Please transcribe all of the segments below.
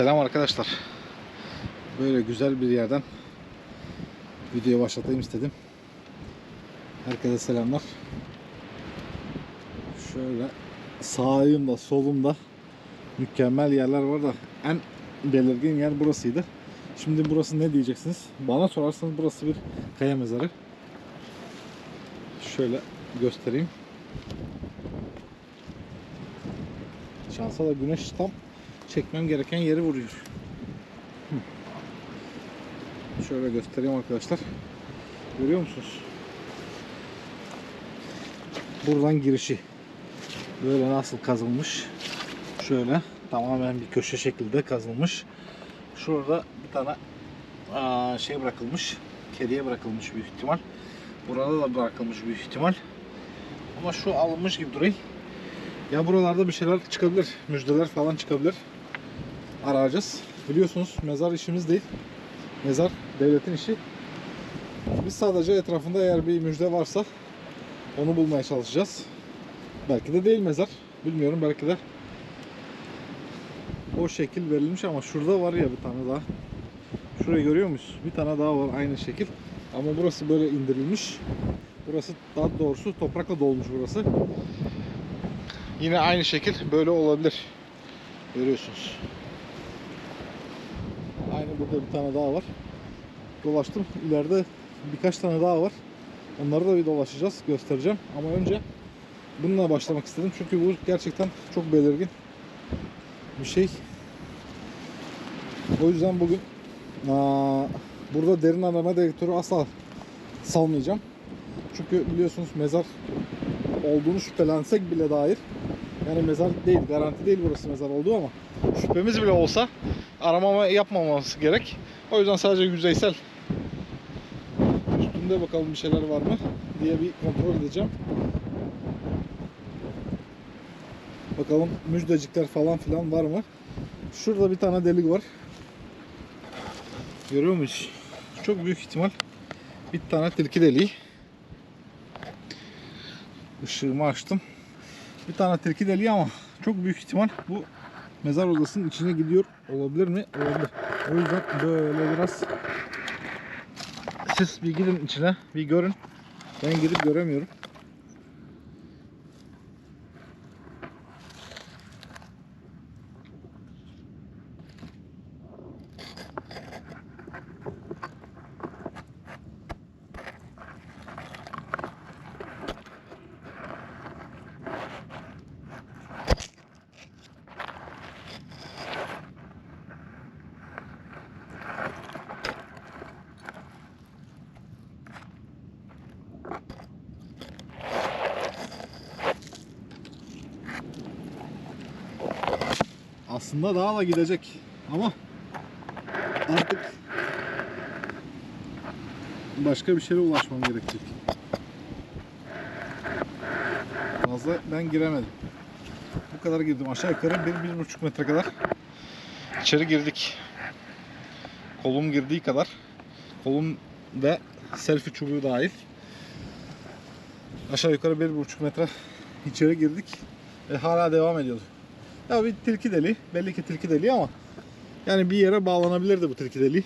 Selam arkadaşlar. Böyle güzel bir yerden video başlatayım istedim. Herkese selamlar. Şöyle sağımda solumda mükemmel yerler var da en belirgin yer burasıydı. Şimdi burası ne diyeceksiniz? Bana sorarsanız burası bir kaya mezarı. Şöyle göstereyim. Şansa da güneş tam çekmem gereken yeri vuruyor. Şöyle göstereyim arkadaşlar. Görüyor musunuz? Buradan girişi. Böyle nasıl kazılmış. Şöyle tamamen bir köşe şekilde kazılmış. Şurada bir tane şey bırakılmış. Kediye bırakılmış büyük ihtimal. Burada da bırakılmış büyük ihtimal. Ama şu alınmış gibi duruyor. Ya buralarda bir şeyler çıkabilir. Müjdeler falan çıkabilir. Arayacağız. Biliyorsunuz mezar işimiz değil. Mezar devletin işi. Biz sadece etrafında eğer bir müjde varsa onu bulmaya çalışacağız. Belki de değil mezar. Bilmiyorum belki de o şekil verilmiş ama şurada var ya bir tane daha. Şurayı görüyor muyuz? Bir tane daha var aynı şekil. Ama burası böyle indirilmiş. Burası daha doğrusu toprakla dolmuş burası. Yine aynı şekil böyle olabilir. Görüyorsunuz. Burada bir tane daha var. Dolaştım. İleride birkaç tane daha var. Onları da bir dolaşacağız. Göstereceğim. Ama önce bununla başlamak istedim. Çünkü bu gerçekten çok belirgin bir şey. O yüzden bugün aa, burada derin arama dedektörü asla salmayacağım. Çünkü biliyorsunuz mezar olduğunu şüphelensek bile dair yani mezar değil, garanti değil burası mezar olduğu ama şüphemiz bile olsa aramama yapmamamız gerek. O yüzden sadece yüzeysel üstünde bakalım bir şeyler var mı diye bir kontrol edeceğim. Bakalım müjdecikler falan filan var mı? Şurada bir tane delik var. Görüyor muyuz? Çok büyük ihtimal bir tane tilki deliği. Işığımı açtım. Bir tane tilki deliği ama çok büyük ihtimal bu mezar odasının içine gidiyor olabilir mi? Olabilir. O yüzden böyle biraz siz bir gidin içine bir görün. Ben girip göremiyorum. Aslında daha da gidecek ama artık başka bir şeye ulaşmam gerekecek. Fazla ben giremedim. Bu kadar girdim. Aşağı yukarı bir, bir buçuk metre kadar içeri girdik. Kolum girdiği kadar. Kolum ve selfie çubuğu dahil. Aşağı yukarı bir buçuk metre içeri girdik. Ve hala devam ediyordu. Ya bir tilki deliği. Belli ki tilki deliği ama yani bir yere bağlanabilirdi bu tilki deliği.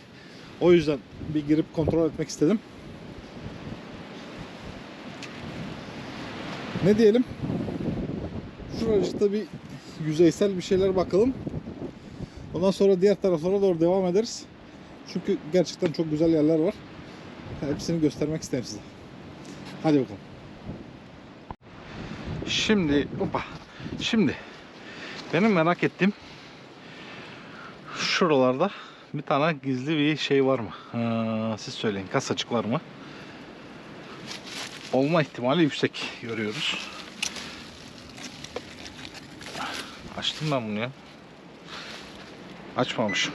O yüzden bir girip kontrol etmek istedim. Ne diyelim? Şuracıkta bir yüzeysel bir şeyler bakalım. Ondan sonra diğer taraflara doğru devam ederiz. Çünkü gerçekten çok güzel yerler var. Hepsini göstermek isterim size. Hadi bakalım. Şimdi, opa. Şimdi benim merak ettiğim şuralarda bir tane gizli bir şey var mı? Ha, siz söyleyin. Kasacık var mı? Olma ihtimali yüksek görüyoruz. Açtım ben bunu ya. Açmamışım.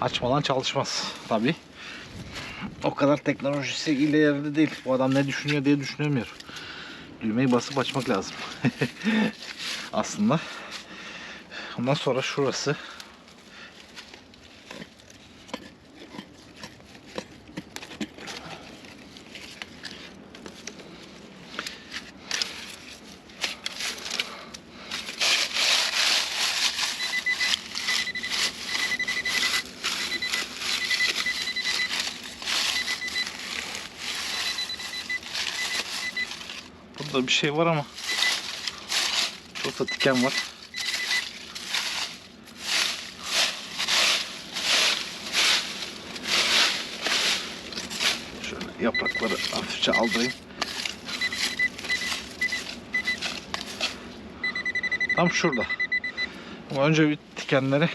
Açmadan çalışmaz tabi. O kadar teknolojisi ileride değil. Bu adam ne düşünüyor diye düşünemiyorum. Düğmeyi basıp açmak lazım. Aslında. Ondan sonra şurası. Burada bir şey var ama çok da diken var. Şöyle yaprakları hafifçe aldırayım. Tam şurada. Ama önce bir dikenleri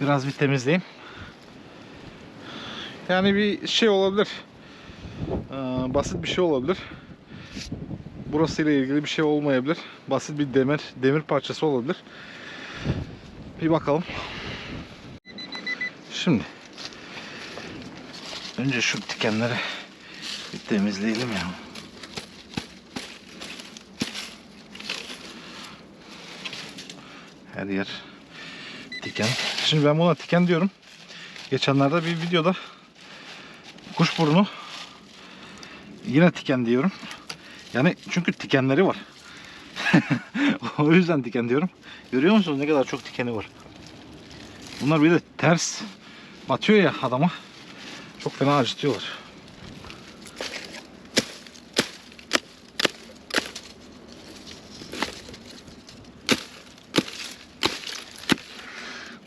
biraz bir temizleyeyim. Yani bir şey olabilir. Ee, basit bir şey olabilir. Burası ile ilgili bir şey olmayabilir. Basit bir demir demir parçası olabilir. Bir bakalım. Şimdi önce şu dikenleri bir temizleyelim ya. Her yer diken. Şimdi ben buna diken diyorum. Geçenlerde bir videoda kuşburnu yine diken diyorum. Yani çünkü dikenleri var. o yüzden diken diyorum. Görüyor musunuz ne kadar çok dikeni var. Bunlar bir de ters batıyor ya adama. Çok fena acıtıyorlar.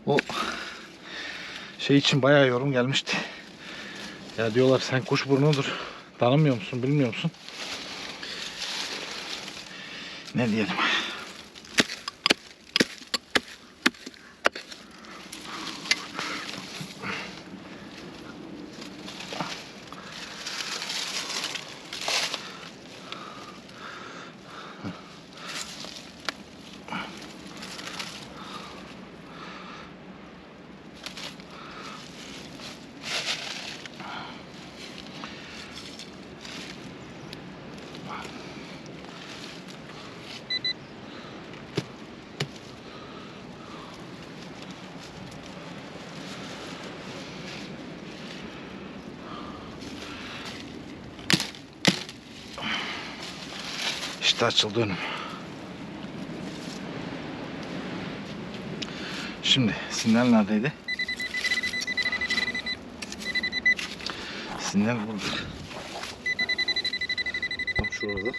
O şey için bayağı yorum gelmişti. Ya diyorlar sen kuş burnudur. Tanımıyor musun, bilmiyor musun? Ne diyelim? İşte açıldı önüm. Şimdi sinyal neredeydi? Sinyal burada. Tam şurada.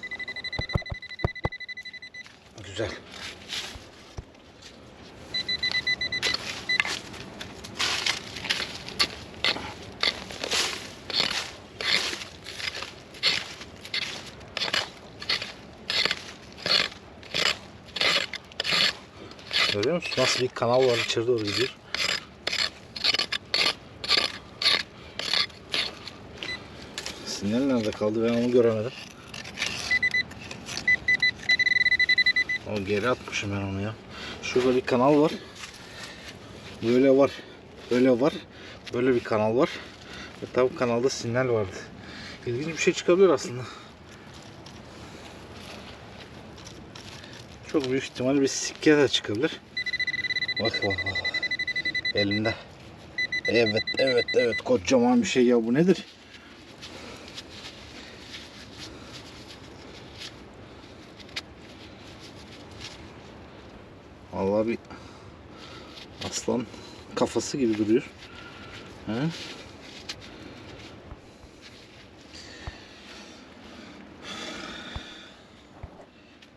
Güzel. Musun? Nasıl bir kanal var içeri doğru gidiyor. Sinyal nerede kaldı ben onu göremedim. O geri atmışım ben onu ya. Şurada bir kanal var. Böyle var. Böyle var. Böyle bir kanal var. Ve tabi kanalda sinyal vardı. İlginç bir şey çıkabilir aslında. Çok büyük ihtimal bir sikke de çıkabilir. Bak bak bak. Elimde. Evet evet evet kocaman bir şey ya bu nedir? Vallahi bir aslan kafası gibi duruyor. He?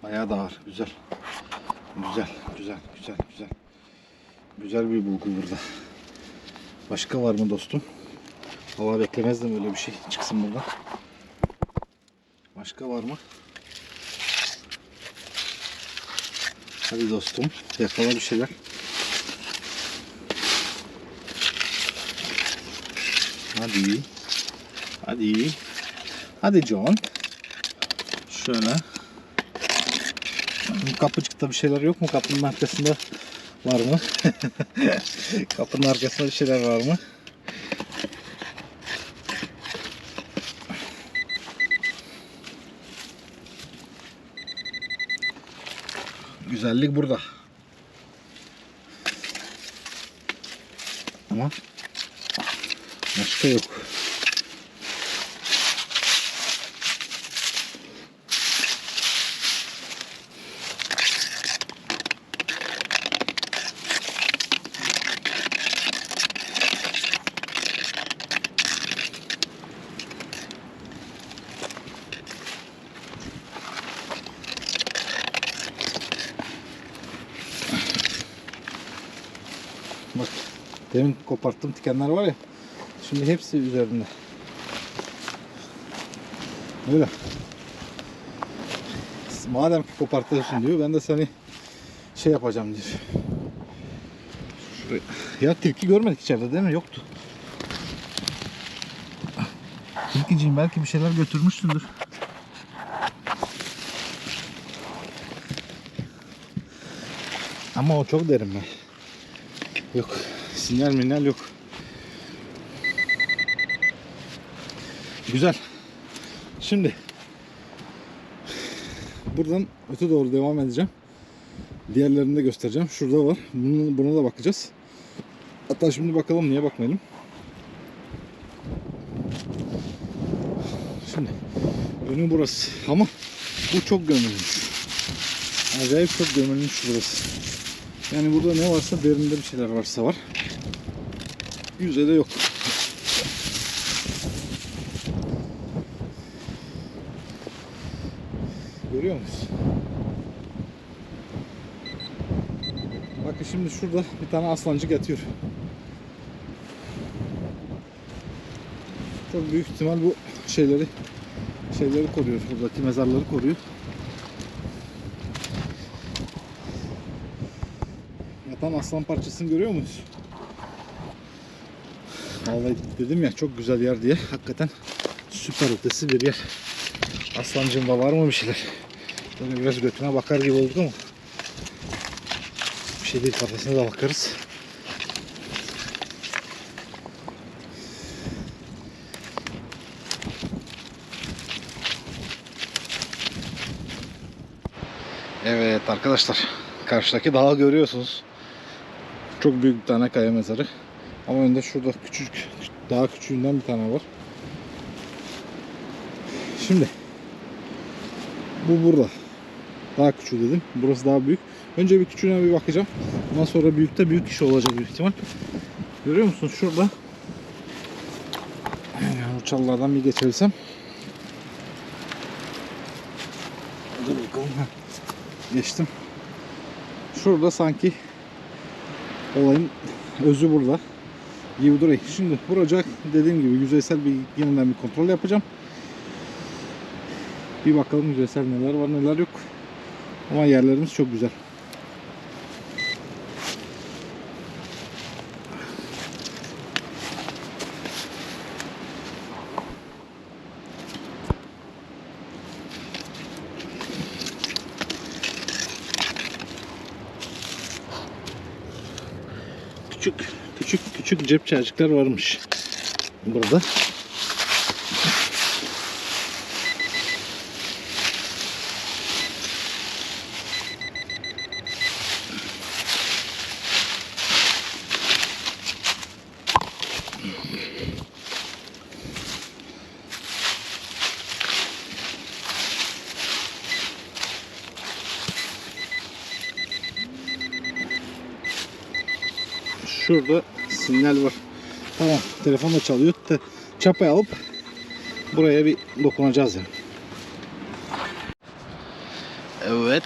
Bayağı da ağır. Güzel. Güzel, güzel, güzel, güzel. Güzel bir bulgu burada. Başka var mı dostum? Valla beklemezdim öyle bir şey çıksın buradan. Başka var mı? Hadi dostum yakala bir şeyler. Hadi. Hadi. Hadi John. Şöyle. Kapıcıkta bir şeyler yok mu? Kapının arkasında var mı? Kapının arkasında bir şeyler var mı? Güzellik burada. Ama başka yok. Bak demin koparttığım tikenler var ya. Şimdi hepsi üzerinde. Öyle. Madem ki kopartıyorsun diyor ben de seni şey yapacağım diyor. Şuraya. Ya tilki görmedik içeride değil mi? Yoktu. Tilkiciğim belki bir şeyler götürmüşsündür. Ama o çok derin be. Yok. Sinyal minyal yok. Güzel. Şimdi buradan öte doğru devam edeceğim. Diğerlerini de göstereceğim. Şurada var. Bunun, buna da bakacağız. Hatta şimdi bakalım niye bakmayalım. Şimdi önü burası. Ama bu çok gömülmüş. Acayip çok gömülmüş burası. Yani burada ne varsa derinde bir şeyler varsa var. Yüzeyde yok. Görüyor musun? Bakın şimdi şurada bir tane aslancık yatıyor. Çok büyük ihtimal bu şeyleri şeyleri koruyor. Buradaki mezarları koruyor. Yatan aslan parçasını görüyor muyuz? Vallahi dedim ya çok güzel yer diye. Hakikaten süper ötesi bir yer. Aslancığımda var mı bir şeyler? Böyle biraz götüne bakar gibi olduk ama bir şey değil kafasına da bakarız. Evet arkadaşlar karşıdaki dağı görüyorsunuz. Çok büyük bir tane kaya mezarı. Ama önde şurada küçük daha küçüğünden bir tane var. Şimdi bu burada. Daha küçük dedim. Burası daha büyük. Önce bir küçüğüne bir bakacağım. Ondan sonra büyükte büyük kişi olacak büyük ihtimal. Görüyor musunuz şurada? Bu çalılardan bir geçersem. Hadi bakalım. Geçtim. Şurada sanki olayın özü burada. Gibi duruyor. Şimdi vuracak dediğim gibi yüzeysel bir yeniden bir kontrol yapacağım. Bir bakalım yüzeysel neler var neler yok. Ama yerlerimiz çok güzel. Küçük küçük cep çarjıklar varmış burada. Şurada sinyal var. Tamam telefon da çalıyor. Te çapayı alıp buraya bir dokunacağız yani. Evet.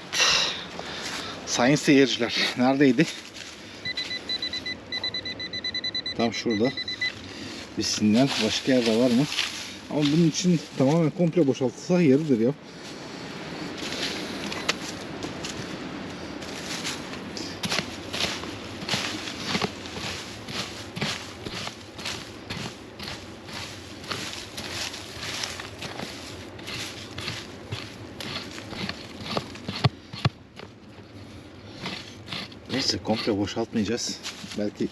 Sayın seyirciler neredeydi? Tam şurada. Bir sinyal. Başka yerde var mı? Ama bunun için tamamen komple boşaltılsa yeridir ya. Komple boşaltmayacağız. Belki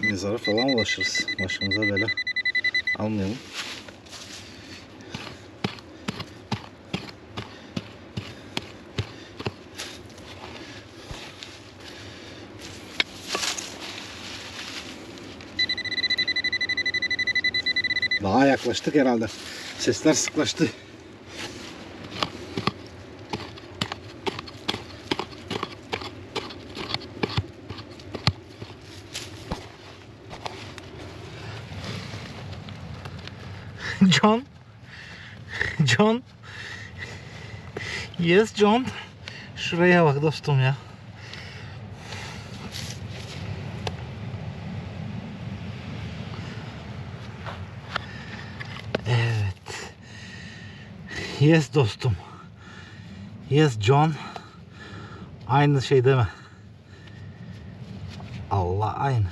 mezara falan ulaşırız. Başımıza bela almayalım. Daha yaklaştık herhalde. Sesler sıklaştı. Yes John. Şuraya bak dostum ya. Evet. Yes dostum. Yes John. Aynı şey deme. Allah aynı.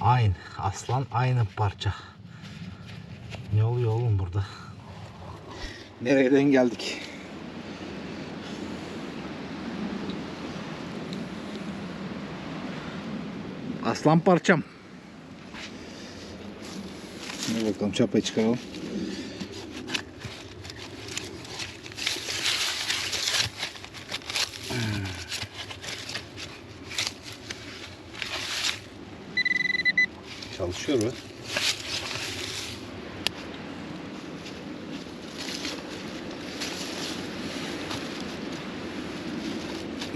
Aynı. Aslan aynı parça. Ne oluyor oğlum burada? Nereden geldik? Aslan parçam. Hadi bakalım çapayı çıkaralım. Çalışıyor mu?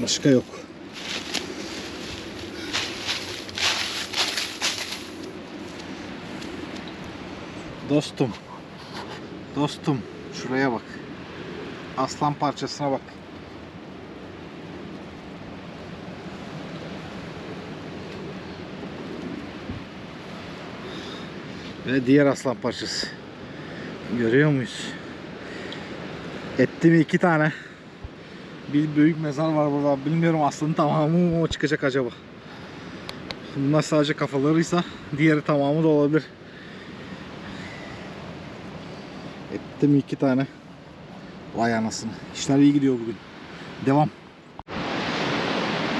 Başka yok. Dostum. Dostum. Şuraya bak. Aslan parçasına bak. Ve diğer aslan parçası. Görüyor muyuz? Etti mi iki tane. Bir büyük mezar var burada. Bilmiyorum aslında tamamı mı çıkacak acaba. Bunlar sadece kafalarıysa diğeri tamamı da olabilir. Etti mi iki tane. Vay anasını. İşler iyi gidiyor bugün. Devam.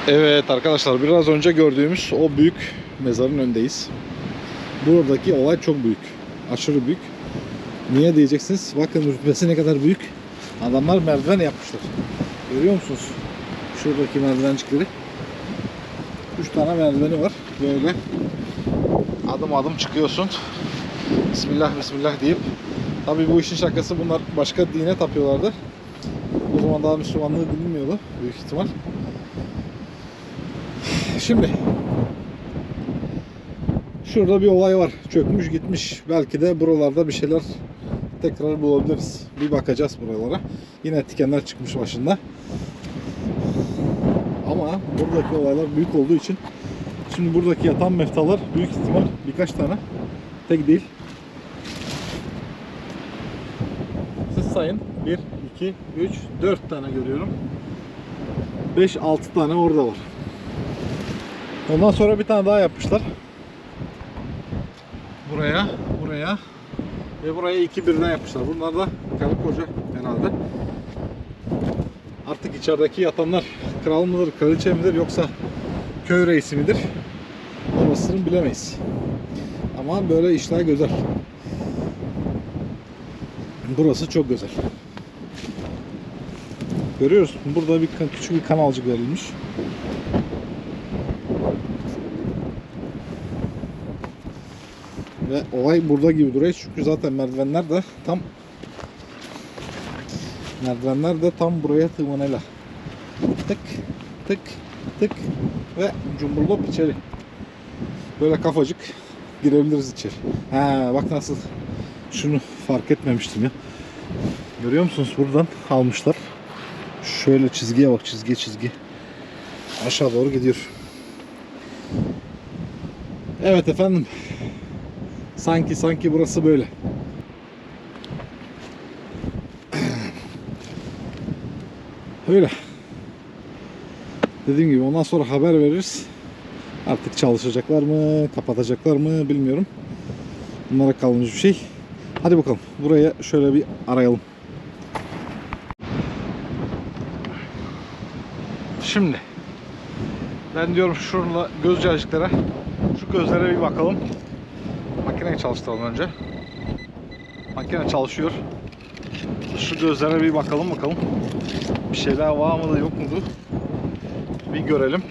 Evet arkadaşlar biraz önce gördüğümüz o büyük mezarın önündeyiz. Buradaki olay çok büyük. Aşırı büyük. Niye diyeceksiniz? Bakın rütbesi ne kadar büyük. Adamlar merdiven yapmışlar. Görüyor musunuz? Şuradaki merdivencikleri. 3 tane merdiveni var. Böyle adım adım çıkıyorsun. Bismillah bismillah deyip. Tabi bu işin şakası bunlar başka dine tapıyorlardı. O zaman daha Müslümanlığı bilinmiyordu büyük ihtimal. Şimdi Şurada bir olay var. Çökmüş gitmiş. Belki de buralarda bir şeyler tekrar bulabiliriz. Bir bakacağız buralara. Yine tikenler çıkmış başında. Ama buradaki olaylar büyük olduğu için şimdi buradaki yatan meftalar büyük ihtimal birkaç tane. Tek değil. Sayın. 1, 2, 3, 4 tane görüyorum. 5-6 tane orada var. Ondan sonra bir tane daha yapmışlar buraya, buraya ve buraya iki birden yapmışlar. Bunlar da karı koca herhalde. Artık içerideki yatanlar kral mıdır, kraliçe midir yoksa köy reisi midir? Orasını bilemeyiz. Ama böyle işler güzel. Burası çok güzel. Görüyoruz. Burada bir küçük bir kanalcık verilmiş. Ve olay burada gibi duruyor çünkü zaten merdivenler de tam merdivenler de tam buraya tırmanıyla. Tık tık tık ve cumburlop içeri. Böyle kafacık girebiliriz içeri. Ha bak nasıl şunu fark etmemiştim ya. Görüyor musunuz buradan almışlar. Şöyle çizgiye bak çizgi çizgi. Aşağı doğru gidiyor. Evet efendim. Sanki sanki burası böyle. Öyle. Dediğim gibi ondan sonra haber veririz. Artık çalışacaklar mı, kapatacaklar mı bilmiyorum. Bunlara kalmış bir şey. Hadi bakalım. Buraya şöyle bir arayalım. Şimdi ben diyorum şurada göz cacıklara şu gözlere bir bakalım. Makineyi çalıştıralım önce. Makine çalışıyor. Şu gözlere bir bakalım bakalım. Bir şeyler var mı da yok mudur? Bir görelim.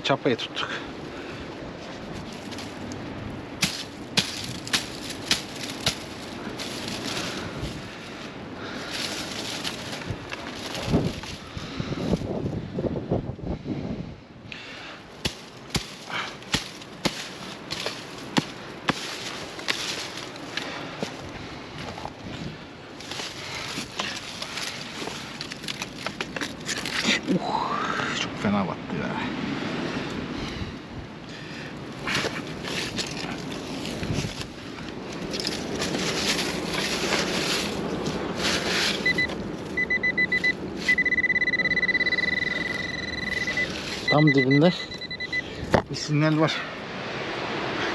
Çapayı tuttuk. Uh, çok fena battı ya. Tam dibinde bir sinyal var.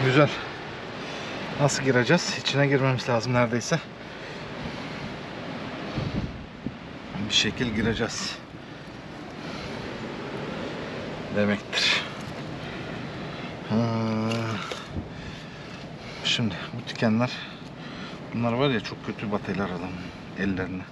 Güzel. Nasıl gireceğiz? İçine girmemiz lazım neredeyse. Bir şekil gireceğiz. Demektir. Ha. Şimdi bu dikenler bunlar var ya çok kötü batıyorlar adamın ellerine.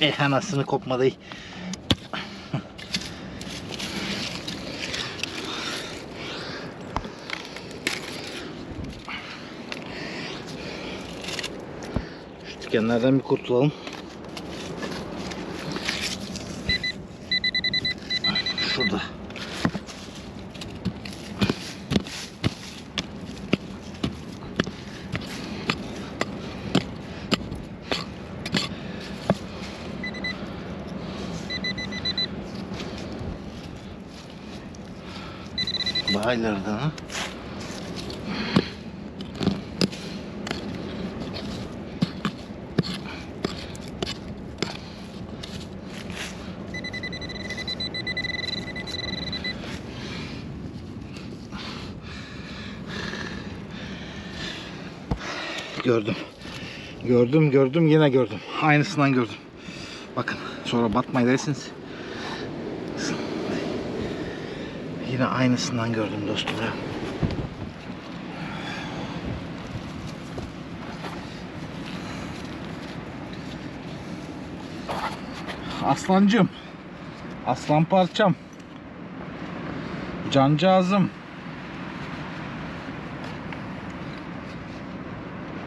Eh anasını kopmadı. Şu dikenlerden bir kurtulalım. Şurada. İleride ha. Gördüm. Gördüm, gördüm, yine gördüm. Aynısından gördüm. Bakın, sonra batmayı dersiniz. Yine aynısından gördüm dostum ya. Aslancım. Aslan parçam. Cancağızım.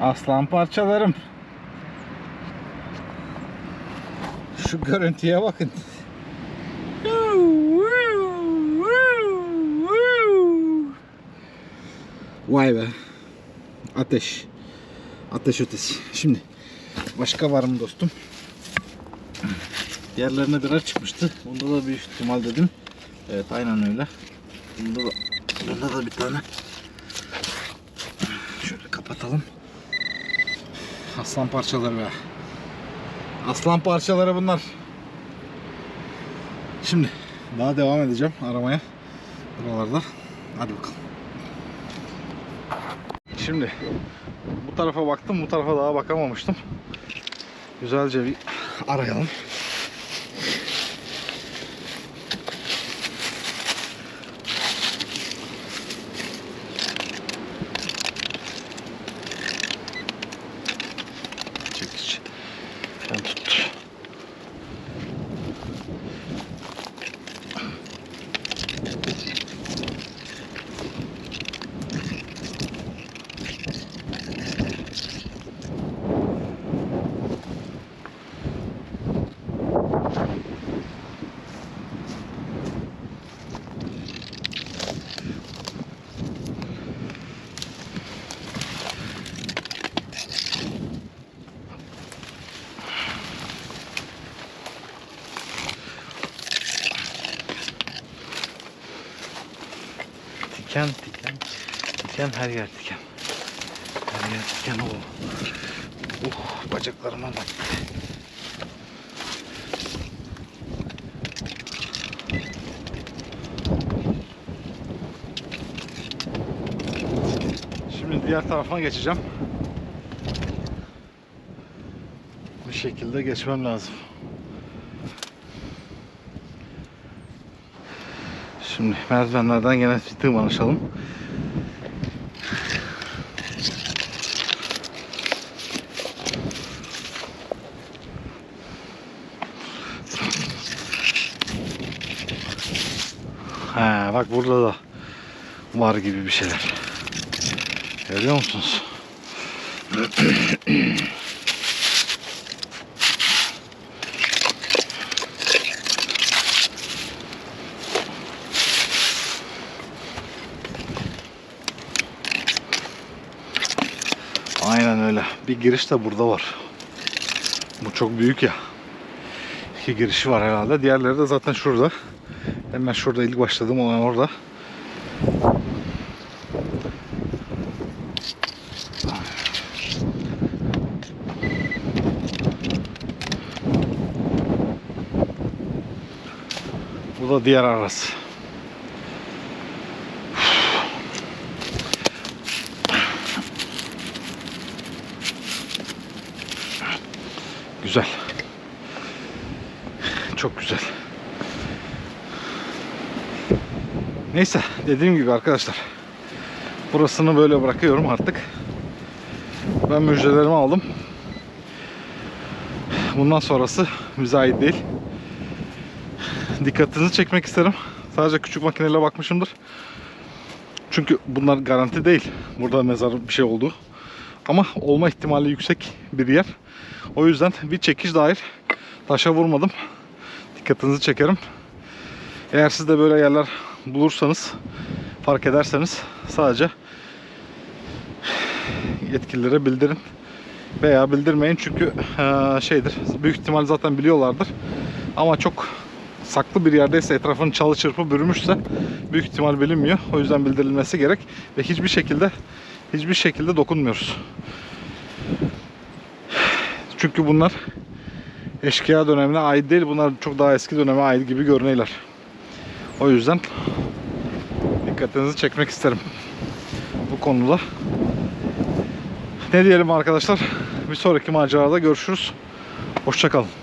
Aslan parçalarım. Şu görüntüye bakın. Vay be. Ateş. Ateş ötesi. Şimdi başka var mı dostum? Diğerlerine birer çıkmıştı. Bunda da büyük ihtimal dedim. Evet aynen öyle. Bunda da, bunda da bir tane. Şöyle kapatalım. Aslan parçaları be. Aslan parçaları bunlar. Şimdi daha devam edeceğim aramaya. Buralarda. Hadi bakalım. Şimdi bu tarafa baktım, bu tarafa daha bakamamıştım. Güzelce bir arayalım. Diken her yer diken. Her yer diken o. Uh, bacaklarıma bak. Şimdi diğer tarafına geçeceğim. Bu şekilde geçmem lazım. Şimdi merdivenlerden gene tırmanışalım. Ha bak burada da var gibi bir şeyler. Görüyor musunuz? Aynen öyle. Bir giriş de burada var. Bu çok büyük ya. İki girişi var herhalde. Diğerleri de zaten şurada. Hemen şurada ilk başladığım olan orada. Bu da diğer arası. Güzel. Çok güzel. Neyse dediğim gibi arkadaşlar. Burasını böyle bırakıyorum artık. Ben müjdelerimi aldım. Bundan sonrası bize ait değil. Dikkatinizi çekmek isterim. Sadece küçük makineyle bakmışımdır. Çünkü bunlar garanti değil. Burada mezar bir şey oldu. Ama olma ihtimali yüksek bir yer. O yüzden bir çekiş dair taşa vurmadım. Dikkatinizi çekerim. Eğer siz de böyle yerler bulursanız, fark ederseniz sadece yetkililere bildirin veya bildirmeyin çünkü eee, şeydir büyük ihtimal zaten biliyorlardır ama çok saklı bir yerdeyse etrafını çalı çırpı bürümüşse büyük ihtimal bilinmiyor o yüzden bildirilmesi gerek ve hiçbir şekilde hiçbir şekilde dokunmuyoruz çünkü bunlar eşkıya dönemine ait değil bunlar çok daha eski döneme ait gibi görünüyorlar o yüzden dikkatinizi çekmek isterim bu konuda. Ne diyelim arkadaşlar? Bir sonraki macerada görüşürüz. Hoşçakalın.